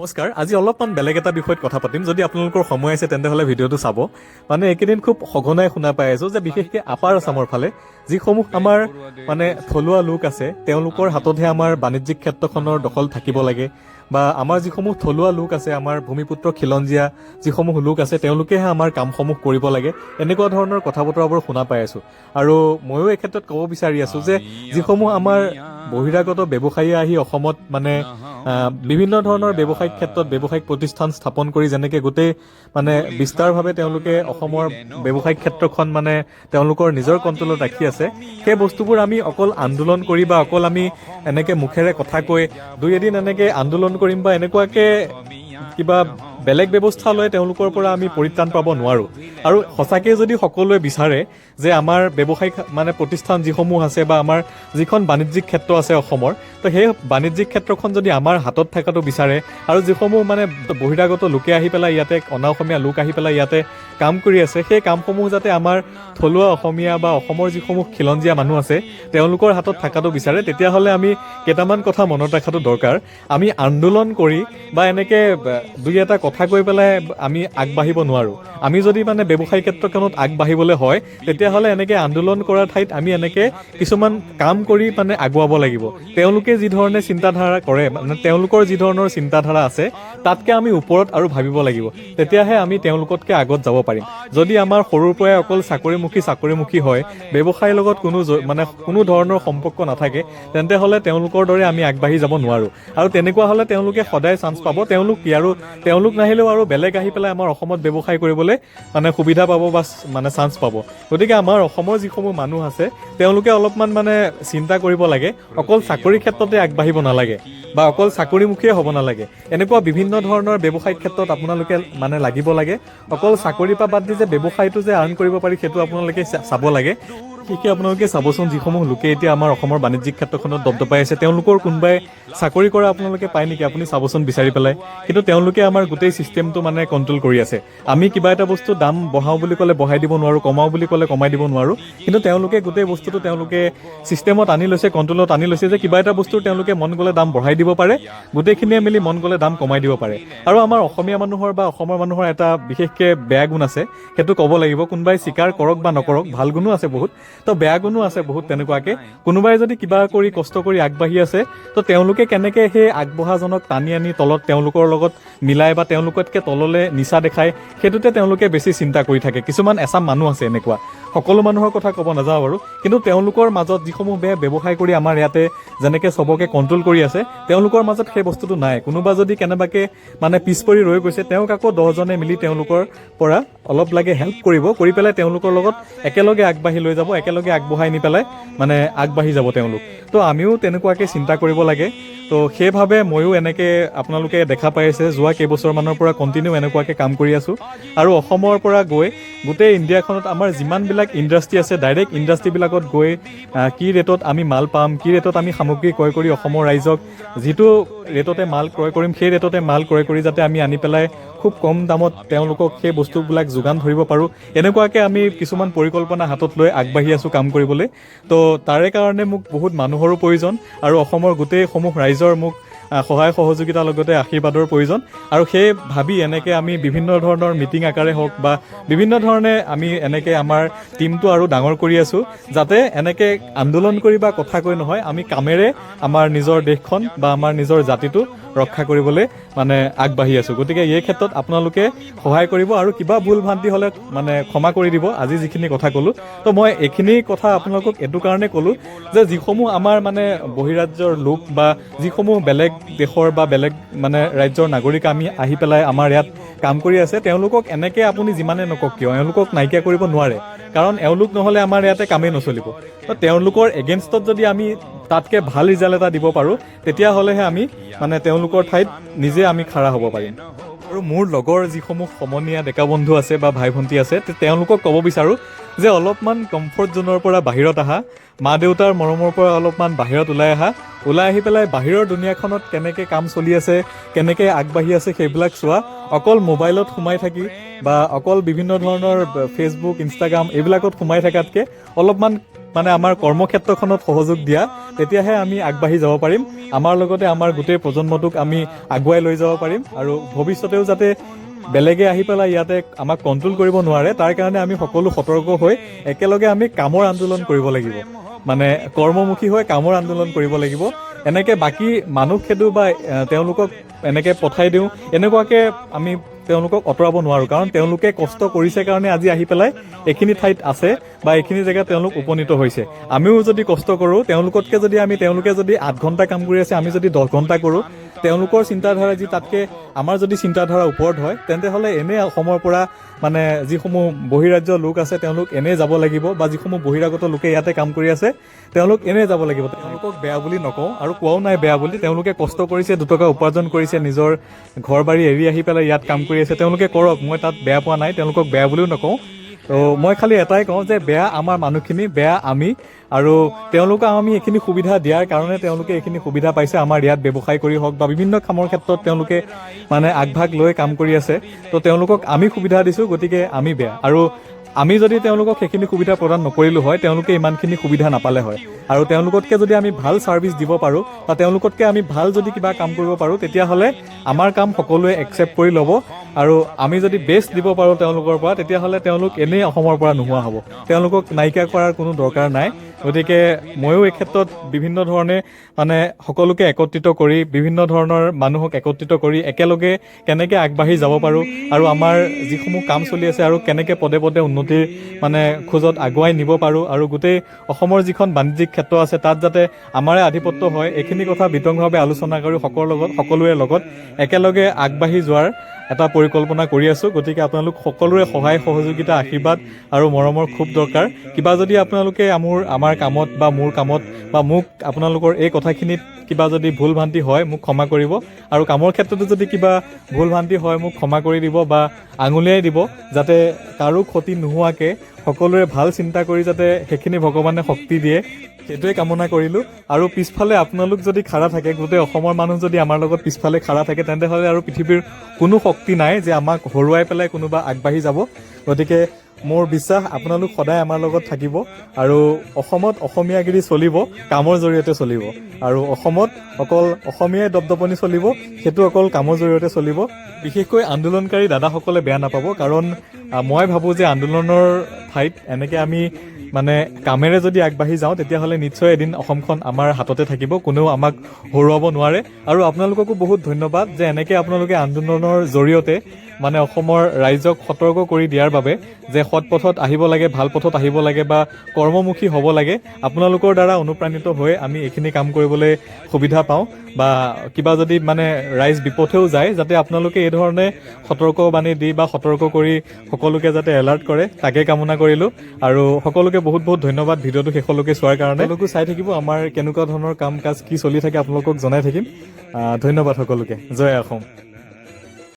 নমস্কাৰ আজি অলপমান বেলেগ এটা বিষয়ত কথা পাতিম। যদি আপোনালোকৰ সময় আছে তেন্তে হ'লে ভিডিঅ'টো চাব। মানে এইকেইদিন খুব সঘনাই শুনা পাই আছোঁ যে বিশেষকৈ আপাৰ আছামৰ ফালে যিসমূহ আমাৰ মানে থলুৱা লোক আছে তেওঁলোকৰ হাততহে আমাৰ বাণিজ্যিক ক্ষেত্ৰখনৰ দখল থাকিব লাগে বা আমাৰ যিসমূহ থলুৱা লোক আছে আমাৰ ভূমিপুত্ৰ খিলঞ্জীয়া যিসমূহ লোক আছে তেওঁলোকেহে আমাৰ কামসমূহ কৰিব লাগে এনেকুৱা ধৰণৰ কথা বতৰাবোৰ শুনা পাই আছোঁ। আৰু ময়ো এই ক্ষেত্ৰত ক'ব বিচাৰি আছোঁ যে যিসমূহ আমাৰ বহিৰাগত ব্যৱসায়ী আহি অসমত মানে বিভিন্ন ধৰণৰ ব্যৱসায়িক ক্ষেত্ৰত ব্যৱসায়িক প্ৰতিষ্ঠান স্থাপন কৰি যেনেকে গোটেই মানে বিস্তাৰভাৱে তেওঁলোকে অসমৰ ব্যৱসায়িক ক্ষেত্ৰখন মানে তেওঁলোকৰ নিজৰ কণ্ট্ৰলত ৰাখি আছে সেই বস্তুবোৰ আমি অকল আন্দোলন কৰি বা অকল আমি এনেকে মুখেৰে কথা কৈ দুই এদিন এনেকে আন্দোলন কৰিম বা এনেকুৱাকে কিবা বেলেগ ব্যৱস্থা লৈ তেওঁলোকৰ পৰা আমি পৰিত্ৰাণ পাব নোৱাৰোঁ। আৰু সঁচাকৈ যদি সকলোৱে বিচাৰে যে আমাৰ ব্যৱসায়িক মানে প্ৰতিষ্ঠান যিসমূহ আছে বা আমাৰ যিখন বাণিজ্যিক ক্ষেত্ৰ আছে অসমৰ, তো সেই বাণিজ্যিক ক্ষেত্ৰখন যদি আমাৰ হাতত থকাটো বিচাৰে আৰু যিসমূহ মানে বহিৰাগত লোকে আহি পেলাই ইয়াতে অনা অসমীয়া লোক আহি পেলাই ইয়াতে কাম কৰি আছে, সেই কামসমূহ যাতে আমাৰ থলুৱা অসমীয়া বা অসমৰ যিসমূহ খিলঞ্জীয়া মানুহ আছে, তেওঁলোকৰ হাতত থকাটো বিচাৰে, তেতিয়াহ'লে আমি কেইটামান কথা মনত ৰখাটো দৰকাৰ। আমি আন্দোলন কৰি বা এনেকে দুই এটা কথা কৈ পেলাই আমি আগবাঢ়িব নোৱাৰোঁ। আমি যদি মানে ব্যৱসায়িক ক্ষেত্ৰখনত আগবাঢ়িবলৈ হয় তেতিয়াহ'লে এনেকে আন্দোলন কৰাৰ ঠাইত আমি এনেকে কিছুমান কাম কৰি মানে আগুৱাব লাগিব। তেওঁলোকে যি ধৰণে চিন্তাধাৰা কৰে মানে তেওঁলোকৰ যি ধৰণৰ চিন্তাধাৰা আছে তাতকে আমি ওপৰত আৰু ভাবিব লাগিব। তেতিয়াহে আমি তেওঁলোকতকে আগত যাব পাৰিম। যদি আমাৰ সৰুৰ পৰাই অকল চাকৰিমুখী চাকৰিমুখী হয় ব্যৱসায়ৰ লগত কোনো মানে কোনো ধৰণৰ সম্পৰ্ক নাথাকে তেন্তে হ'লে তেওঁলোকৰ দৰে আমি আগবাঢ়ি যাব নোৱাৰোঁ। আৰু তেনেকুৱা হ'লে তেওঁলোকে সদায় চান্স পাব। তেওঁলোক কি আৰু তেওঁলোক নাহিলেও আৰু বেলেগ আহি পেলাই আমাৰ অসমত ব্যৱসায় কৰিবলৈ মানে সুবিধা পাব বা মানে চান্স পাব। গতিকে আমাৰ অসমৰ যিসমূহ মানুহ আছে তেওঁলোকে অলপমান মানে চিন্তা কৰিব লাগে। অকল চাকৰি ক্ষেত্ৰতে আগবাঢ়িব নালাগে বা অকল চাকৰিমুখীয়ে হ'ব নালাগে। এনেকুৱা বিভিন্ন ধৰণৰ ব্যৱসায়িক ক্ষেত্ৰত আপোনালোকে মানে লাগিব লাগে। অকল চাকৰিৰ পৰা বাদ দি যে ব্যৱসায়টো যে আৰ্ণ কৰিব পাৰি সেইটো আপোনালোকে চাব লাগে। বিশেষকৈ আপোনালোকে চাবচোন, যিসমূহ লোকে এতিয়া আমাৰ অসমৰ বাণিজ্যিক ক্ষেত্ৰখনত দপদপাই আছে, তেওঁলোকৰ কোনোবাই চাকৰি কৰা আপোনালোকে পায় নেকি? আপুনি চাবচোন, বিচাৰি পেলাই। কিন্তু তেওঁলোকে আমাৰ গোটেই ছিষ্টেমটো মানে কণ্ট্ৰল কৰি আছে। আমি কিবা এটা বস্তু দাম বঢ়াওঁ বুলি ক'লে বঢ়াই দিব নোৱাৰোঁ, কমাওঁ বুলি ক'লে কমাই দিব নোৱাৰোঁ। কিন্তু তেওঁলোকে গোটেই বস্তুটো তেওঁলোকে ছিষ্টেমত আনি লৈছে কণ্ট্ৰলত আনি লৈছে যে কিবা এটা বস্তুৰ তেওঁলোকে মন গ'লে দাম বঢ়াই দিব পাৰে, গোটেইখিনিয়ে মিলি মন গ'লে দাম কমাই দিব পাৰে। আৰু আমাৰ অসমীয়া মানুহৰ বা অসমৰ মানুহৰ এটা বিশেষকৈ বেয়া গুণ আছে, সেইটো ক'ব লাগিব, কোনোবাই স্বীকাৰ কৰক বা নকৰক, ভালো গুণো আছে বহুত। তো বেয়া গুণো আছে বহুত তেনেকুৱাকে। কোনোবাই যদি কিবা কৰি কষ্ট কৰি আগবাঢ়ি আছে তো তেওঁলোকে কেনেকৈ সেই আগবঢ়াজনক টানি আনি তলত তেওঁলোকৰ লগত মিলাই বা তেওঁলোকতকৈ তললৈ নিচা দেখায় সেইটোতে তেওঁলোকে বেছি চিন্তা কৰি থাকে। কিছুমান এচাম মানুহ আছে এনেকুৱা। সকলো মানুহৰ কথা ক'ব নাযাওঁ বাৰু। কিন্তু তেওঁলোকৰ মাজত যিসমূহ বেয়া ব্যৱসায় কৰি আমাৰ ইয়াতে যেনেকৈ চবকে কণ্ট্ৰল কৰি আছে তেওঁলোকৰ মাজত সেই বস্তুটো নাই। কোনোবা যদি কেনেবাকৈ মানে পিছ পৰি ৰৈ গৈছে তেওঁক আকৌ দহজনে মিলি তেওঁলোকৰ পৰা অলপ লাগে হেল্প কৰিব কৰি পেলাই তেওঁলোকৰ লগত একেলগে আগবাঢ়ি লৈ যাব একেলগে আগবঢ়াই নি পেলাই মানে আগবাঢ়ি যাব তেওঁলোক। তো আমিও তেনেকুৱাকৈ চিন্তা কৰিব লাগে। তো সেইভাৱে ময়ো এনেকৈ আপোনালোকে দেখা পাই আছে, যোৱা কেইবছৰমানৰ পৰা কণ্টিনিউ এনেকুৱাকৈ কাম কৰি আছোঁ। আৰু অসমৰ পৰা গৈ গোটেই ইণ্ডিয়াখনত আমাৰ যিমানবিলাক ইণ্ডাষ্ট্ৰি আছে ডাইৰেক্ট ইণ্ডাষ্ট্ৰিবিলাকত গৈ কি ৰেটত আমি মাল পাম, কি ৰেটত আমি সামগ্ৰী ক্ৰয় কৰি অসমৰ ৰাইজক যিটো ৰেটতে মাল ক্ৰয় কৰিম, সেই ৰেটতে মাল ক্ৰয় কৰি যাতে আমি আনি পেলাই খুব কম দামত তেওঁলোকক সেই বস্তুবিলাক যোগান ধৰিব পাৰোঁ। এনেকুৱাকৈ আমি কিছুমান পৰিকল্পনা হাতত লৈ আগবাঢ়ি আছোঁ কাম কৰিবলৈ। তো তাৰে কাৰণে মোক বহুত মানুহৰো প্ৰয়োজন আৰু অসমৰ গোটেইসমূহ ৰাইজৰ মোক সহায় সহযোগিতাৰ লগতে আশীৰ্বাদৰ প্ৰয়োজন। আৰু সেই ভাবি এনেকৈ আমি বিভিন্ন ধৰণৰ মিটিং আকাৰে হওক বা বিভিন্ন ধৰণে আমি এনেকৈ আমাৰ টীমটো আৰু ডাঙৰ কৰি আছোঁ যাতে এনেকৈ আন্দোলন কৰি বা কথা কৈ নহয় আমি কামেৰে আমাৰ নিজৰ দেশখন বা আমাৰ নিজৰ জাতিটো ৰক্ষা কৰিবলৈ মানে আগবাঢ়ি আছোঁ। গতিকে এই ক্ষেত্ৰত আপোনালোকে সহায় কৰিব আৰু কিবা ভুল ভ্ৰান্তি হ'লে মানে ক্ষমা কৰি দিব আজি যিখিনি কথা ক'লোঁ। তো মই এইখিনি কথা আপোনালোকক এইটো কাৰণে ক'লোঁ যে যিসমূহ আমাৰ মানে বহিৰাজ্যৰ লোক বা যিসমূহ বেলেগ দেশৰ বা বেলেগ মানে ৰাজ্যৰ নাগৰিক আমি আহি পেলাই আমাৰ ইয়াত কাম কৰি আছে তেওঁলোকক এনেকৈ আপুনি যিমানে নকওক কিয় এওঁলোকক নাইকিয়া কৰিব নোৱাৰে। কাৰণ এওঁলোক নহ'লে আমাৰ ইয়াতে কামেই নচলিব। তো তেওঁলোকৰ এগেইনষ্টত যদি আমি তাতকৈ ভালো ৰিজাল্ট এটা দিব পাৰোঁ। তেতিয়াহ'লেহে আমি মানে তেওঁলোকৰ ঠাইত নিজে আমি খাৰা হ'ব পাৰিম। আৰু মোৰ লগৰ যিসমূহ সমনীয়া ডেকা বন্ধু আছে বা ভাই ভণ্টি আছে তেওঁলোকক ক'ব বিচাৰোঁ যে অলপমান কমফৰ্ট জ'নৰ পৰা বাহিৰত আহা, মা দেউতাৰ মৰমৰ পৰা অলপমান বাহিৰত ওলাই আহা, ওলাই আহি পেলাই বাহিৰৰ দুনীয়াখনত কেনেকৈ কাম চলি আছে, কেনেকৈ আগবাঢ়ি আছে সেইবিলাক চোৱা, অকল মোবাইলত সোমাই থাকি বা অকল বিভিন্ন ধৰণৰ, ফেচবুক, ইনষ্টাগ্ৰাম, এইবিলাকত সোমাই থকাতকৈ অলপমান মানে আমাৰ কৰ্মক্ষেত্ৰখনত সহযোগ দিয়া, তেতিয়াহে আমি আগবাঢ়ি যাব পাৰিম। আমাৰ লগতে আমাৰ গোটেই প্ৰজন্মটোক আমি আগুৱাই লৈ যাব পাৰিম আৰু ভৱিষ্যতেও যাতে বেলেগে আহি পেলাই ইয়াতে আমাক কণ্ট্ৰল কৰিব নোৱাৰে, তাৰ কাৰণে আমি সকলো সতৰ্ক হৈ একেলগে আমি কামৰ আন্দোলন কৰিব লাগিব। মানে কৰ্মমুখী হৈ কামৰ আন্দোলন কৰিব লাগিব। এনেকে বাকী মানুহ খেদো বা তেওঁলোকক এনেকে পঠাই দিওঁ, এনেকুৱাকে আমি তেওঁলোকক আঁতৰাব নোৱাৰোঁ। কাৰণ তেওঁলোকে কষ্ট কৰিছে কাৰণে আজি আহি পেলাই এইখিনি ঠাইত আছে বা এইখিনি জেগাত তেওঁলোক উপনীত হৈছে। আমিও যদি কষ্ট কৰোঁ, তেওঁলোকতকৈ যদি আমি, তেওঁলোকে যদি আঠ ঘণ্টা কাম কৰি আছে, আমি যদি দহ ঘণ্টা কৰোঁ তেওঁলোকৰ চিন্তাধাৰা যি তাতকৈ আমাৰ যদি চিন্তাধাৰা ওপৰত হয় তেন্তে হ'লে এনেই অসমৰ পৰা মানে যিসমূহ বহিৰাজ্যৰ লোক আছে তেওঁলোক এনেই যাব লাগিব বা যিসমূহ বহিৰাগত লোকে ইয়াতে কাম কৰি আছে তেওঁলোক এনেই যাব লাগিব। তেওঁলোকক বেয়া বুলি নকওঁ আৰু কোৱাও নাই বেয়া বুলি তেওঁলোকে কষ্ট কৰিছে দুটকা উপাৰ্জন কৰিছে নিজৰ ঘৰ বাৰী এৰি আহি পেলাই ইয়াত কাম কৰি আছে তেওঁলোকে কৰক মই তাত বেয়া পোৱা নাই তেওঁলোকক বেয়া বুলিও নকওঁ। ত' মই খালি এটাই কওঁ যে বেয়া আমাৰ মানুহখিনি বেয়া আমি আৰু তেওঁলোকক আমি এইখিনি সুবিধা দিয়াৰ কাৰণে তেওঁলোকে এইখিনি সুবিধা পাইছে আমাৰ ইয়াত ব্যৱসায় কৰি হওক বা বিভিন্ন কামৰ ক্ষেত্ৰত তেওঁলোকে মানে আগভাগ লৈ কাম কৰি আছে। তো তেওঁলোকক আমি সুবিধা দিছোঁ, গতিকে আমি বেয়া। আৰু আমি যদি তেওঁলোকক সেইখিনি সুবিধা প্ৰদান নকৰিলোঁ হয় তেওঁলোকে ইমানখিনি সুবিধা নাপালে হয়। আৰু তেওঁলোকতকৈ যদি আমি ভাল ছাৰ্ভিচ দিব পাৰোঁ বা তেওঁলোকতকৈ আমি ভাল যদি কিবা কাম কৰিব পাৰোঁ তেতিয়াহ'লে আমাৰ কাম সকলোৱে একচেপ্ট কৰি ল'ব। আৰু আমি যদি বেষ্ট দিব পাৰোঁ তেওঁলোকৰ পৰা তেতিয়াহ'লে তেওঁলোক এনেই অসমৰ পৰা নোহোৱা হ'ব। তেওঁলোকক নাইকিয়া কৰাৰ কোনো দৰকাৰ নাই। গতিকে ময়ো এই ক্ষেত্ৰত বিভিন্ন ধৰণে মানে সকলোকে একত্ৰিত কৰি বিভিন্ন ধৰণৰ মানুহক একত্ৰিত কৰি একেলগে কেনেকৈ আগবাঢ়ি যাব পাৰোঁ আৰু আমাৰ যিসমূহ কাম চলি আছে আৰু কেনেকৈ পদে পদে উন্নতিৰ মানে খোজত আগুৱাই নিব পাৰোঁ আৰু গোটেই অসমৰ যিখন বাণিজ্যিক ক্ষেত্ৰ আছে তাত যাতে আমাৰে আধিপত্য হয় এইখিনি কথা বিতংভাৱে আলোচনা কৰি সকলোৰে লগত সকলোৰে লগত। একেলগে আগবাঢ়ি যোৱাৰ এটা পৰিকল্পনা কৰি আছোঁ। গতিকে আপোনালোক সকলোৰে সহায় সহযোগিতা আশীৰ্বাদ আৰু মৰমৰ খুব দৰকাৰ। কিবা যদি আপোনালোকে মোৰ আমাৰ কামত বা মোৰ কামত বা মোক আপোনালোকৰ এই কথাখিনিত কিবা যদি ভুল ভ্ৰান্তি হয় মোক ক্ষমা কৰিব। আৰু কামৰ ক্ষেত্ৰতো যদি কিবা ভুল ভ্ৰান্তি হয় মোক ক্ষমা কৰি দিব বা আঙুলিয়াই দিব যাতে কাৰো ক্ষতি নোহোৱাকৈ সকলোৰে ভাল চিন্তা কৰি যাতে সেইখিনি ভগৱানে শক্তি দিয়ে। সেইটোৱে কামনা কৰিলোঁ। আৰু পিছফালে আপোনালোক যদি খাৰা থাকে গোটেই অসমৰ মানুহ যদি আমাৰ লগত পিছফালে খাৰা থাকে তেন্তে হ'লে আৰু পৃথিৱীৰ কোনো শক্তি নাই যে আমাক হৰুৱাই পেলাই কোনোবা আগবাঢ়ি যাব। গতিকে মোৰ বিশ্বাস আপোনালোক সদায় আমাৰ লগত থাকিব আৰু অসমত অসমীয়াগিৰি চলিব কামৰ জৰিয়তে চলিব। আৰু অসমত অকল অসমীয়াই দপদপনি চলিব সেইটো অকল কামৰ জৰিয়তে চলিব। বিশেষকৈ আন্দোলনকাৰী দাদাসকলে বেয়া নাপাব কাৰণ মই ভাবোঁ যে আন্দোলনৰ ঠাইত এনেকৈ আমি মানে কামেৰে যদি আগবাঢ়ি যাওঁ তেতিয়াহ'লে নিশ্চয় এদিন অসমখন আমাৰ হাততে থাকিব কোনেও আমাক হৰুৱাব নোৱাৰে। আৰু আপোনালোককো বহুত ধন্যবাদ যে এনেকৈ আপোনালোকে আন্দোলনৰ জৰিয়তে মানে অসমৰ ৰাইজক সতৰ্ক কৰি দিয়াৰ বাবে যে সৎ পথত আহিব লাগে ভাল পথত আহিব লাগে বা কৰ্মমুখী হ'ব লাগে আপোনালোকৰ দ্বাৰা অনুপ্ৰাণিত হৈ আমি এইখিনি কাম কৰিবলৈ সুবিধা পাওঁ বা কিবা যদি মানে ৰাইজ বিপথেও যায় যাতে আপোনালোকে এই ধৰণে সতৰ্কবাণী দি বা সতৰ্ক কৰি সকলোকে যাতে এলাৰ্ট কৰে তাকে কামনা কৰিলোঁ আৰু সকলোকে বহুত বহুত ধন্যবাদ। ভিডিঅ'টো শেষলৈকে চোৱাৰ কাৰণে। সকলোকো চাই থাকিব আমাৰ কেনেকুৱা ধৰণৰ কাম কাজ কি চলি থাকে আপোনালোকক জনাই থাকিম। ধন্যবাদ সকলোকে। জয় অসম